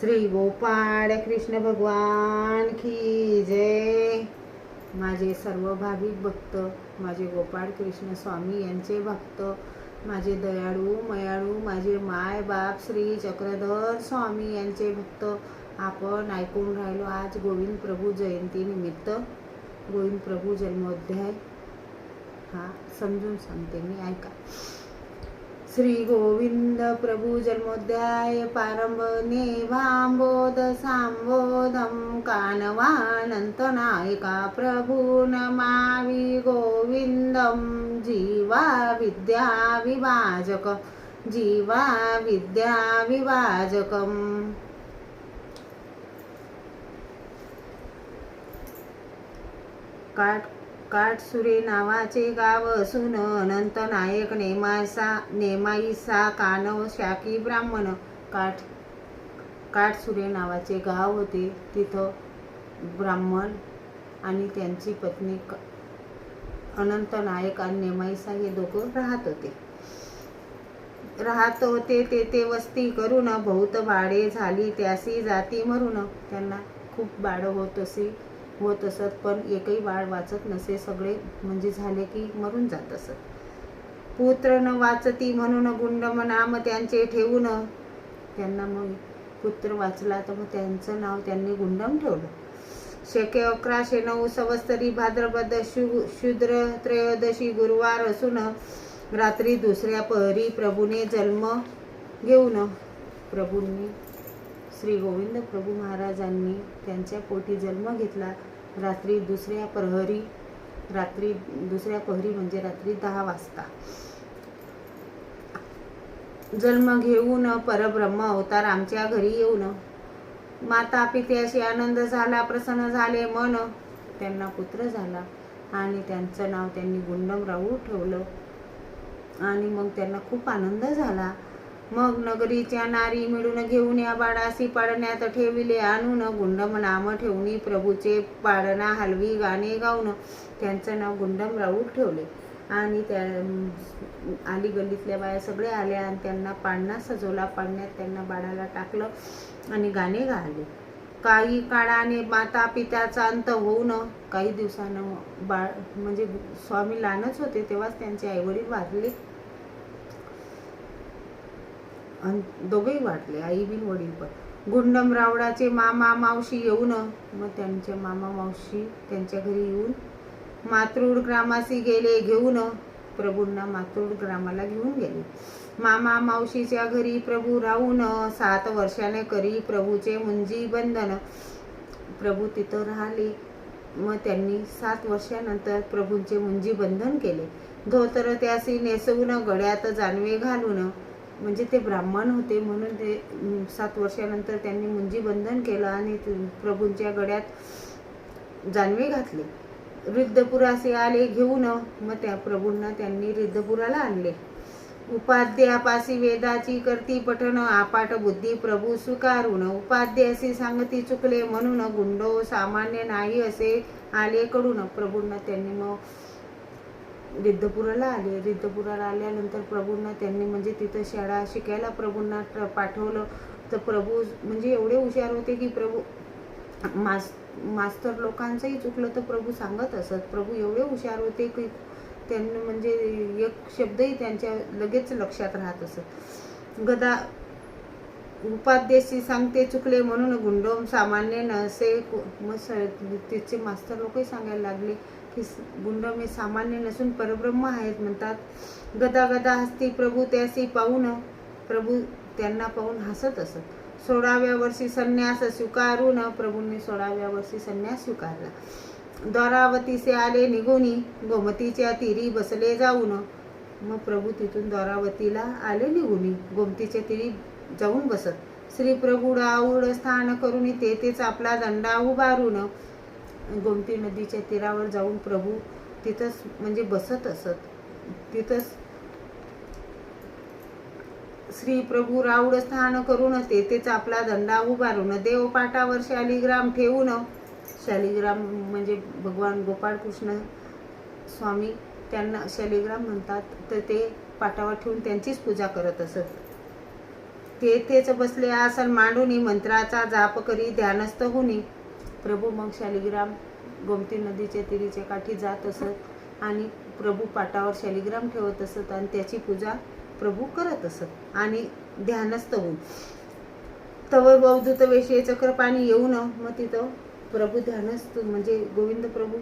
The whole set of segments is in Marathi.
श्री गोपाळ कृष्ण भगवान की जय. माझे सर्व भाविक भक्त माझे गोपाळ कृष्ण स्वामी यांचे भक्त माझे दयाळू मयाळू माझे माय बाप श्री चक्रधर स्वामी यांचे भक्त आपण ऐकून राहिलो आज गोविंद प्रभू जयंतीनिमित्त गोविंद प्रभू जन्मोध्याय. हा समजून सांगते मी ऐका. श्री गोविंद प्रभु जन्मोध्याय पारंभ नेवांबोध सांबोधम कानवानंत नायका प्रभू नमावि गोविंदम जीवा विद्या विभाजक जीवा विद्या विभाजकम काट काटसुरे नावाचे गाव असून अनंत नायक नेमासा नेमाईसा कानव शाकी ब्राह्मण. काठ काटसुरे नावाचे गाव होते. तिथं ब्राह्मण आणि त्यांची पत्नी अनंत नायक आणि नेमाईसा हे दोघं राहत होते. राहत होते ते ते वस्ती करून बहुत बाळे झाली त्यासी जाती मरून. त्यांना खूप बाळ होत असे. होत असत पण एकही बाळ वाचत नसे सगळे म्हणजे झाले की मरून जात असत. पुत्र न वाचती म्हणून गुंडम नाम त्यांचे ठेवून. त्यांना मग पुत्र वाचला तर मग त्यांचं नाव त्यांनी गुंडम ठेवलं. शेके अकराशे नऊ संवत्सरी भाद्रपद शु शूद्र त्रयोदशी गुरुवार असून रात्री दुसऱ्या पहरी प्रभूने जन्म घेऊन प्रभूंनी श्री गोविंद प्रभू महाराजांनी त्यांच्या पोटी जन्म घेतला. रात्री दुसऱ्या प्रहरी रात्री दुसऱ्या प्रहरी म्हणजे रात्री दहा वाजता. जन्म घेऊन परब्रह्म अवतार आमच्या घरी येऊन माता पित्याशी आनंद झाला प्रसन्न झाले मन. त्यांना पुत्र झाला आणि त्यांचं नाव त्यांनी गुंडमराऊ ठेवलं. आणि मग त्यांना खूप आनंद झाला. मग नगरीच्या नारी मिळून घेऊन या बाळासी पाडण्यात ठेविले. आणून गुंडम नाम ठेवणी प्रभूचे पाडणा हलवी गाणे गाऊन त्यांचं नाव गुंडम राऊत ठेवले. आणि त्या आली गल्लीतल्या बाया सगळे आल्या आणि त्यांना पाळणा सजवला. पाळण्यात त्यांना बाळाला टाकलं आणि गाणे गाले काही काळाने माता पित्याचा अंत होऊन काही दिवसानं बाळ म्हणजे स्वामी लहानच होते तेव्हाच त्यांचे आईवडील वारले. अन दोघेही वाटले आई बिन वडील पण. गुंडम रावडाचे मामा मावशी येऊन मग त्यांचे मामा मावशी त्यांच्या घरी येऊन मातृड ग्रामासी गेले घेऊन प्रभूंना मातृड ग्रामाला घेऊन गेले. मामा मावशीच्या घरी प्रभू राहून सात वर्षाने करी प्रभूचे मुंजी बंधन. प्रभू तिथं राहिले मग त्यांनी सात वर्षानंतर प्रभूंचे मुंजी बंधन केले. धोतर त्यासी नेसवून गळ्यात जानवे घालून म्हणजे ते ब्राह्मण होते म्हणून ते सात वर्षानंतर त्यांनी मुंजी बंधन केलं आणि प्रभूंच्या गळ्यात जानवे घातले. रिद्धपुरासे आले घेऊन मग त्या प्रभूंना त्यांनी रिद्धपुराला आणले. उपाध्यापासी वेदाची करती पठन आपाट बुद्धी प्रभू स्वीकारून. उपाध्य असे सांगती चुकले म्हणून गुंडो सामान्य नाही असे आले कडून प्रभूंना त्यांनी मग रिद्धपुराला आले. रिद्धपुराला आल्यानंतर प्रभूंना त्यांनी म्हणजे तिथं शाळा शिकायला प्रभूंना पाठवलं. तर प्रभू म्हणजे एवढे हुशार होते की प्रभू मास मास्तर लोकांचंही चुकलं तर प्रभू सांगत असत. प्रभू एवढे हुशार होते की त्यांनी म्हणजे एक शब्दही त्यांच्या लगेच लक्षात राहत असत. गदा उपाध्यक्षी सांगते चुकले म्हणून गुंडोम सामान्य नसे मग तिचे मास्तर लोकही सांगायला लागले की गुंडोम हे सामान्य नसून परब्रह्म आहेत म्हणतात. गदा गदा हस्ती प्रभू त्यासी पाहून प्रभू त्यांना पाहून हसत असत. सोळाव्या वर्षी संन्यास स्वीकारून प्रभूंनी सोळाव्या वर्षी संन्यास स्वीकारला. द्वारावतीचे आले निघोनी गोमतीच्या तिरी बसले जाऊन. मग प्रभू तिथून द्वारावतीला आले निघूनी. गोमतीच्या तिरी जाऊन बसत. श्री प्रभू स्थान करून तेथेच आपला दंडा उभारून गोमती नदीच्या तीरावर जाऊन प्रभू तिथंच म्हणजे बसत असत. तिथंच श्री प्रभू राऊड स्थान करून तेथेच आपला दंडा उभारून देवपाठावर शालिग्राम ठेवून शालिग्राम म्हणजे भगवान गोपाळ कृष्ण स्वामी त्यांना शालिग्राम म्हणतात तर ते पाटावर ठेवून त्यांचीच पूजा करत असत. तेथेच बसले आसन मांडूनी मंत्राचा जाप करी ध्यानस्थ होणे प्रभू मग शालिग्राम गोमती नदीच्या तिरीच्या काठी जात असत आणि प्रभू पाटावर शालिग्राम ठेवत असत आणि त्याची पूजा प्रभू करत असत आणि ध्यानस्थ होऊन. तव अवधूत वेशे चक्रपाणी येऊन मग तिथं प्रभू ध्यानस्थ म्हणजे गोविंद प्रभू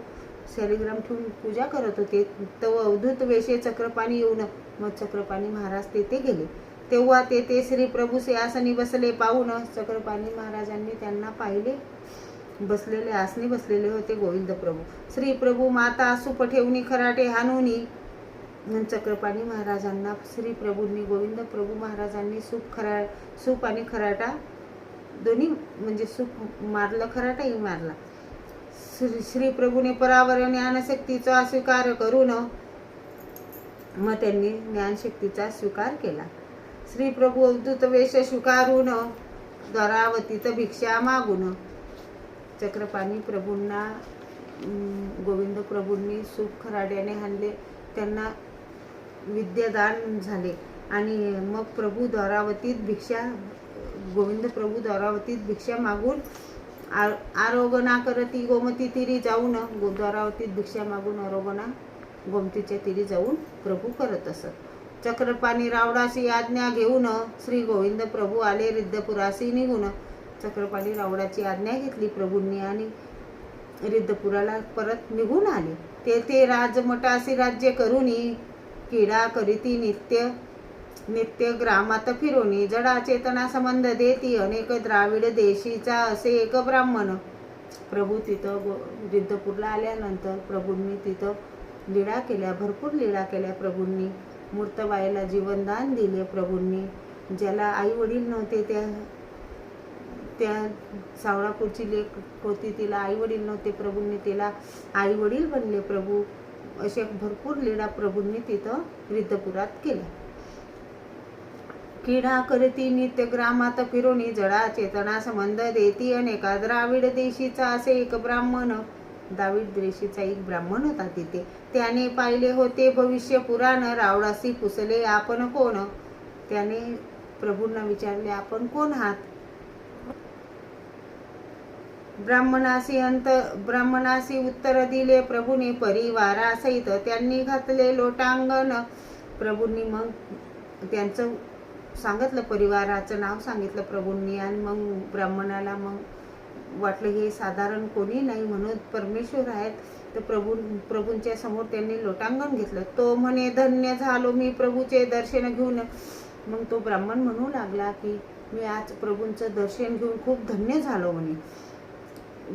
शालिग्राम ठेवून पूजा करत होते. तव अवधूत वेशे चक्रपाणी येऊन मग चक्रपाणी महाराज तेथे गेले. तेव्हा ते ते श्री प्रभू आसनी बसले पाहून चक्रपाणी महाराजांनी त्यांना पाहिले. बसलेले आसनी बसलेले होते गोविंद प्रभू. श्री प्रभू माता सुप ठेवणी खराटे हानुनी चक्रपाणी महाराजांना श्री प्रभूंनी गोविंद प्रभू महाराजांनी सूप खरा सूप आणि खराटा दोन्ही म्हणजे सूप मारलं खराटाही मारला. श्री श्री प्रभूने परावर ज्ञानशक्तीचा स्वीकार करून मग त्यांनी ज्ञानशक्तीचा स्वीकार केला. श्री प्रभू अवधूत वेश शुकारून दरावतीत भिक्षा मागून चक्रपाणी प्रभूंना गोविंद प्रभूंनी सुख खराड्याने हाणले. त्यांना विद्यादान झाले. आणि मग प्रभू द्वारावतीत भिक्षा गोविंद प्रभू द्वारावतीत भिक्षा मागून आ- आरोगणा करती गोमती तिरी जाऊन गो द्वारावतीत भिक्षा मागून आरोगणा गोमतीच्या तिरी जाऊन प्रभू करत असत. चक्रपाणी रावडाची आज्ञा घेऊन श्री गोविंद प्रभू आले रिद्धपुरासी निघून. चक्रपाणी रावडाची आज्ञा घेतली प्रभूंनी आणि रिद्धपुराला परत निघून आले. ते ते राजमठासी राज्य करुनी किडा करीती नित्य नित्य ग्रामात फिरोनी जडा चेतना संबंध देती अनेक द्राविड देशीचा असे एक ब्राह्मण. प्रभू तिथं रिद्धपूरला आल्यानंतर प्रभूंनी तिथं लीळा केल्या भरपूर लीळा केल्या प्रभूंनी. मूर्तबाईला जीवनदान दिले प्रभूंनी. ज्याला आई वडील नव्हते त्या त्या सावळापूरची लेख होती तिला आई वडील नव्हते प्रभूंनी तिला आई वडील बनले प्रभू. असे भरपूर लीळा प्रभूंनी तिथं रिद्धपुरात केल्या. किडा करती नित्य ग्रामात फिरोनी जडा चेतना संबंध देती अनेका द्राविड देशीचा असे एक ब्राह्मण. दावीड देशीचा एक ब्राह्मण होता तिथे. त्याने पाहिले होते भविष्य पुराण रावडासी पुसले आपण कोण? त्याने प्रभूंना विचारले आपण कोण आहात? ब्राह्मणासी अंत ब्राह्मणासी उत्तर दिले प्रभूने परिवारासहित त्यांनी घातले लोटांगण. प्रभूंनी मग त्यांचं सांगितलं परिवाराचं नाव सांगितलं प्रभूंनी आणि मग ब्राह्मणाला मग वाटलं हे साधारण कोणी नाही म्हणून परमेश्वर आहेत. तर प्रभू प्रभूंच्या समोर त्यांनी लोटांगण घेतलं. तो म्हणे धन्य झालो मी प्रभूचे दर्शन घेऊन. मग तो ब्राह्मण म्हणू लागला की मी आज प्रभूंचं दर्शन घेऊन खूप धन्य झालो म्हणे.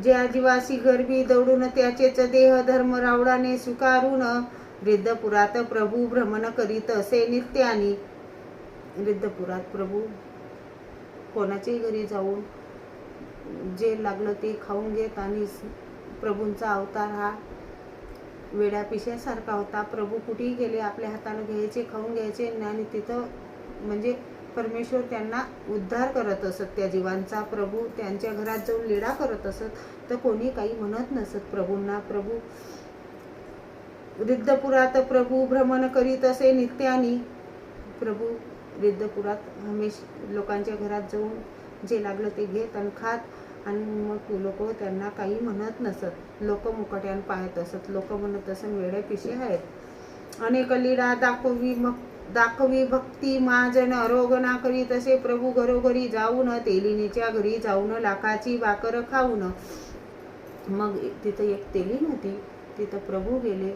जे आदिवासी गरबी दौडून त्याचेच देह धर्म रावडाने स्वीकारून वृद्धपुरात प्रभू भ्रमण करीत असे नित्यानी. वृद्धपुरात प्रभू कोणाच्याही घरी जाऊन जे लागलं ते खाऊन घेत आणि प्रभूंचा अवतार हा वेड्यापिशासारखा होता. प्रभू कुठेही गेले आपल्या हातानं घ्यायचे खाऊन घ्यायचे आणि तिथं म्हणजे परमेश्वर त्यांना उद्धार करत असत. त्या जीवांचा प्रभू त्यांच्या घरात जाऊन लीळा करत असत. तर कोणी काही म्हणत नसत प्रभूंना. प्रभू रिद्धपुरात प्रभू भ्रमण करीत असे नित्यानी. प्रभू रिद्धपुरात हमेश लोकांच्या घरात जाऊन जे लागलं ते घेत आणि खात. आणि मग लोक त्यांना काही म्हणत नसत. लोक मुकट्यान पाहत असत. लोक म्हणत असत वेड्या पिशे आहेत. अनेक लीळा दाखवी मग दाखवी भक्ती माजन अरोगना करी. तसे प्रभू घरोघरी जाऊन तेलिनीच्या घरी जाऊन लाखाची भाकर खाऊन. मग तिथं एक तेलीन होती. तिथं प्रभू गेले.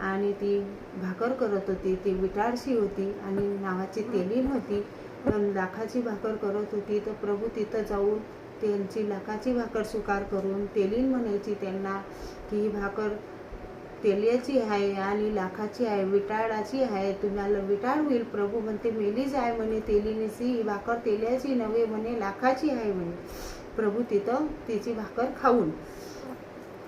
आणि ती भाकर करत होती. ती विटारशी होती. आणि नावाची तेलीन होती. लाखाची भाकर करत होती तर प्रभू तिथं जाऊन त्यांची लाखाची भाकर स्वीकार करून तेलीन म्हणायची त्यांना की ही भाकर तेल्याची आहे आणि लाखाची आहे विटाळाची आहे तुम्हाला विटाळ होईल. प्रभू म्हणते मेलीच आहे म्हणे तेलिनीची ही भाकर तेल्याची नव्हे म्हणे लाखाची आहे म्हणे. प्रभू तिथं तिची भाकर खाऊन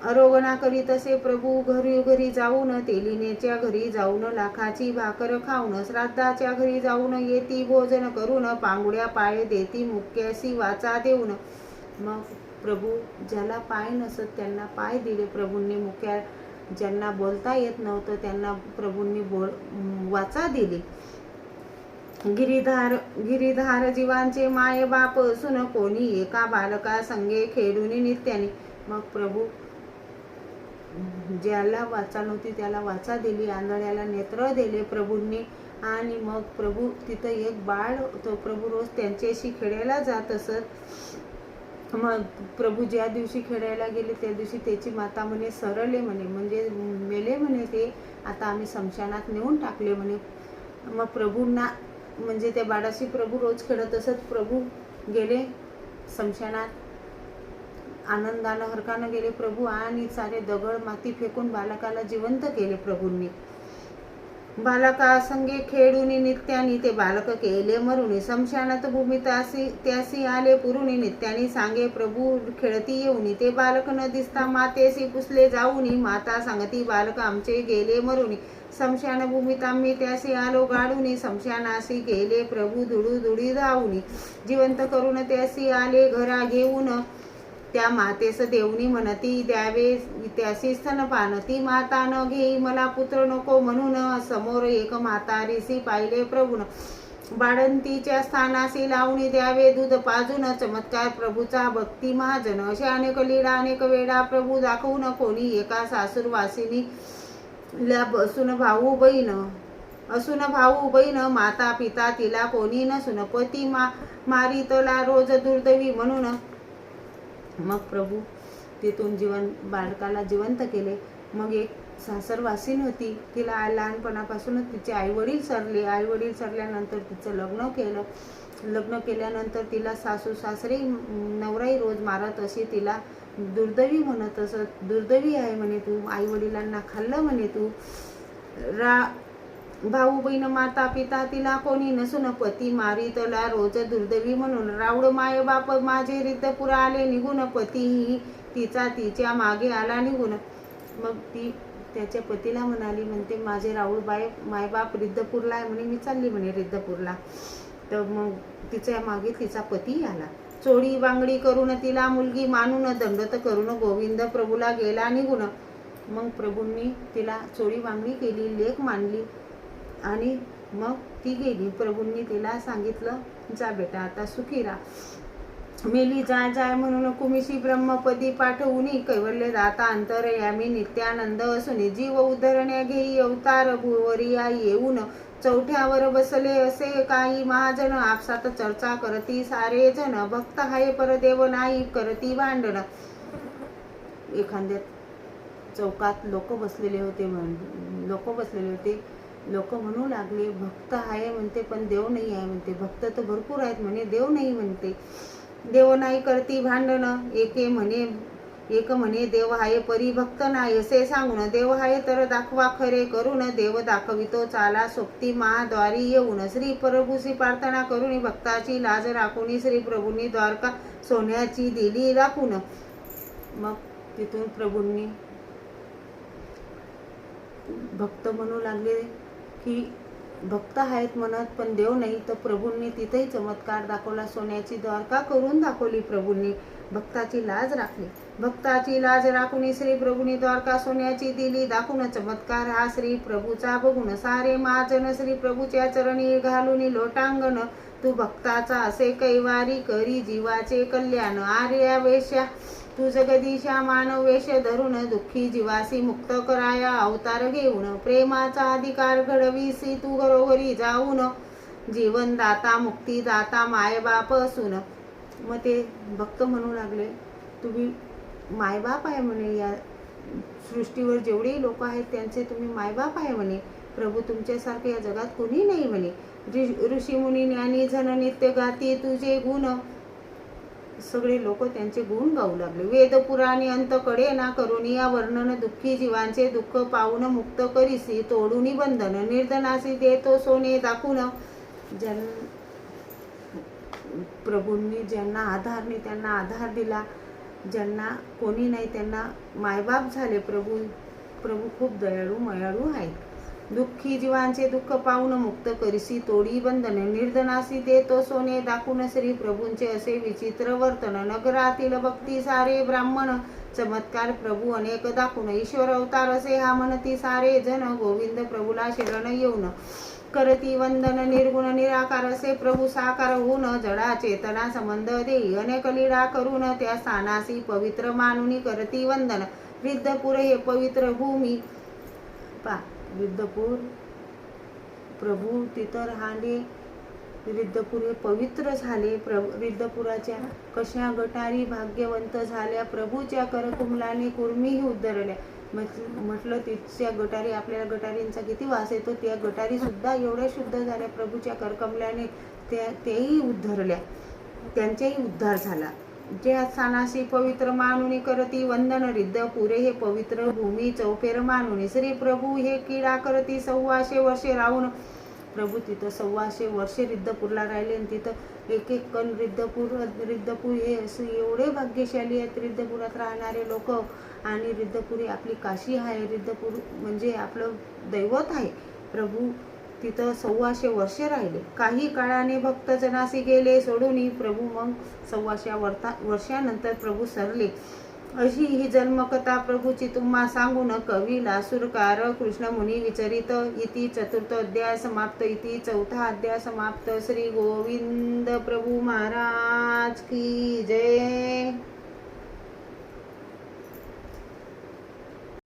अरोगणा करीत असे प्रभू घरी घरी जाऊन तेलिनेच्या घरी जाऊन लाखाची भाकर खाऊन श्राद्धाच्या घरी जाऊन येती भोजन करून पांगुड्या पाय देती मुक्यासी वाचा देऊन. मग प्रभू ज्याला पाय नसत त्यांना पाय दिले. प्रभूंनी मुक्या ज्यांना बोलता येत नव्हतं त्यांना प्रभूंनी बोल वाचा दिली. गिरीधार गिरीधार जीवांचे माय बाप असून कोणी एका बालका संगे खेळून नित्याने. मग प्रभू ज्याला वाचा नव्हती त्याला वाचा दिली आंधळ्याला नेत्र दिले प्रभूंनी. आणि मग प्रभू तिथं एक बाळ तो प्रभू रोज त्यांच्याशी खेळायला जात असत. मग प्रभू ज्या दिवशी खेळायला गेले त्या दिवशी त्याची माता म्हणे सरले म्हणे म्हणजे मेले म्हणे ते आता आम्ही समशानात नेऊन टाकले म्हणे. मग प्रभूंना म्हणजे त्या बाळाशी प्रभू रोज खेळत असत. प्रभू गेले समशानात आनंदानं हरकानं गेले प्रभू आणि सारे दगड माती फेकून बालकाला जिवंत केले प्रभूंनी. बालका संगे खेळूनी नित्यानी ते बालक केले मरुणी समशानात भूमी त्यासी त्यासी आले पुरुणी नित्यानी सांगे प्रभू खेळती येऊनी. ते बालक न दिसता मातेसी पुसले जाऊनी. माता सांगती बालक आमचे गेले मरुनी. समशान भूमीत आम्ही त्यासी आलो गाडूनी. समशानासी गेले प्रभू धुडू धुडी धावूनी. जिवंत करून त्यासी आले घरा घेऊन त्या मातेस देवनी म्हणती द्यावे त्याशी स्तनपान ती माता न घेई मला पुत्र नको म्हणून समोर एक म्हातारीसी पाहिले प्रभून. बाळंतीच्या स्थानाशी लावणी द्यावे दूध पाजून चमत्कार प्रभूचा भक्ती महाजन. अशा अनेक लीळा अनेक वेळा प्रभू दाखवून कोणी एका सासूरवासिनी. ला बसून भाऊ बहीण असून भाऊ बहीण माता पिता तिला कोणी नसून. पती मा मारितला रोज दुर्दैवी म्हणून मग प्रभू तिथून जीवन बालकाला जिवंत केले. मग एक सासरवासीन होती तिला लहानपणापासूनच तिचे आई वडील सरले. आई वडील सरल्यानंतर तिचं लग्न केलं. लग्न केल्यानंतर तिला सासू सासरे नवराई रोज मारत अशी तिला दुर्दैवी म्हणत असत. दुर्दैवी आहे म्हणे तू. आई वडिलांना खाल्लं म्हणे तू. रा भाऊ बहीण माता पिता तिला कोणी नसून पती मारी तला रोज दुर्दैवी म्हणून रावळ माय बाप माझे रिद्धपुरा आले निघून पतीही तिचा तिच्यामागे आला निघून. मग ती त्याच्या पतीला म्हणाली म्हणते माझे राहुल बाय मायबाप रिद्धपूरला आहे म्हणे मी चालली म्हणे रिद्धपूरला. तर मग तिच्यामागे तिचा पती आला. चोडी बांगडी करून तिला मुलगी मानून दंडत करून गोविंद प्रभूला गेला निघून. मग प्रभूंनी तिला चोरी बांगडी केली लेख मानली आणि मग ती गेली. प्रभूंनी तिला सांगितलं जा बेटा आता सुखी राहा मेली जाय जाय म्हणून कुमिशी ब्रह्मपदी पाठवूनी कैवल्य दाता अंतरयामी नित्यानंद असून जीव उद्धरण्या घेई अवतार भुवरिया येऊन चौथ्यावर बसले असे काही महाजन. आपसात चर्चा करती सारे जण. भक्त हाय परदेव नाही करती भांडण. एखाद्या चौकात लोक बसलेले होते लोक बसलेले होते. लोक म्हणू लागले भक्त आहे म्हणते पण देव नाही आहे म्हणते. भक्त तर भरपूर आहेत म्हणे. देव नाही म्हणते. देव नाही करती भांडणं. एके म्हणे एक म्हणे देव आहे परी भक्त नाही असे सांगून देव आहे तर दाखवा खरे करून देव दाखवितो चाला सोबती महाद्वारी येऊन. श्री प्रभूशी प्रार्थना करून भक्ताची लाज राखून श्री प्रभूंनी द्वारका सोन्याची दिली राखून. मग तिथून प्रभूंनी भक्त म्हणू लागले की भक्त आहेत म्हणत पण देव नाही तर प्रभूंनी तिथेही चमत्कार दाखवला. सोन्याची द्वारका करून दाखवली प्रभूंनी? भक्ताची लाज राखली. भक्ताची लाज राखून श्री प्रभूंनी द्वारका सोन्याची दिली. दाखवून चमत्कार हा श्री प्रभूचा. बघून सारे महाजन श्री प्रभूच्या चरणी घालून लोटांगण. तू भक्ताचा असे कैवारी करी जीवाचे कल्याण. आर्या वेश्या तू जगदीशा मानव वेश धरून दुःखी जीवासी मुक्त कराया अवतार घेऊन प्रेमाचा अधिकार घडवीसी तू घरोघरी जाऊन. जीवन दाता मुक्ती दाता मायबाप असून. मग ते भक्त म्हणू लागले तुम्ही मायबाप आहे म्हणे या सृष्टीवर जेवढेही लोक आहेत त्यांचे तुम्ही मायबाप आहे म्हणे. प्रभू तुमच्यासारखे या जगात कोणी नाही म्हणे. ऋषी मुनी ज्ञानी झन नित्य गाती तुझे गुण. सगळे लोक त्यांचे गुण गाऊ लागले. वेद पुराणे अंत कडे ना करून या वर्णन दुःखी जीवांचे दुःख पाहून मुक्त करीसी तोडून बंधन निर्धनासी देतो सोने दाखवून ज्यां प्रभूंनी ज्यांना आधारने त्यांना आधार दिला ज्यांना कोणी नाही त्यांना मायबाप झाले प्रभू प्रभू खूप दयाळू मयाळू आहेत. दुःखी जीवांचे दुःख पाहून मुक्त करीसी तोडी बंधन निर्धनासी देतो सोने दाखवून श्री प्रभूंचे असे विचित्र वर्तन. नगरातील भक्ती सारे ब्राह्मण चमत्कार प्रभू अनेक दाखवून ईश्वर अवतार असे हा म्हणती सारे जन गोविंद प्रभूला शरण येऊन करती वंदन निर्गुण निराकार असे प्रभू साकार होऊन जडा चेतना संबंध देई. अनेक लीळा करून त्या स्थानासी पवित्र मानुनी करती वंदन. रिद्धपूर हे पवित्र भूमी पा विद्धपूर प्रभू तिथं राहणे रिद्धपूर हे पवित्र झाले. प्र रिद्धपुराच्या कशा गटारी भाग्यवंत झाल्या? प्रभूच्या करकुमलाने कुर्मीही उद्धरल्या. म्हट- म्हटलं तिथच्या गटारी आपल्याला गटारींचा किती वास येतो? त्या गटारी सुद्धा एवढ्या शुद्ध झाल्या. प्रभूच्या करकमल्याने त्या तेही उद्धरल्या. त्यांचाही उद्धार झाला. ज्या स्थानाशी पवित्र मानुनी करती वंदन रिद्ध पुरे हे पवित्र भूमी चौफेर मानुनी. श्री प्रभू हे किडा करती सव्वाशे वर्षे राहून. प्रभू तिथं सव्वाशे वर्षे रिद्धपूरला राहिले आणि तिथं एक एक कण रिद्धपूर रिद्धपूर हे असे एवढे भाग्यशाली आहेत रिद्धपुरात राहणारे लोक. आणि रिद्धपूर ही आपली काशी आहे. रिद्धपूर म्हणजे आपलं दैवत आहे. प्रभू तिथं सव्वाशे वर्ष राहिले. काही काळाने भक्त जनासी गेले सोडून प्रभू मग सव्वाशे वर्ता वर्षानंतर प्रभू सरले. अशी ही जन्मकथा प्रभूची तुम्हा सांगून कवी लासूरकार कृष्ण मुनी विचरित. इति चतुर्थ अध्याय समाप्त इति चौथा अध्याय समाप्त. श्री गोविंद प्रभू महाराज की जय.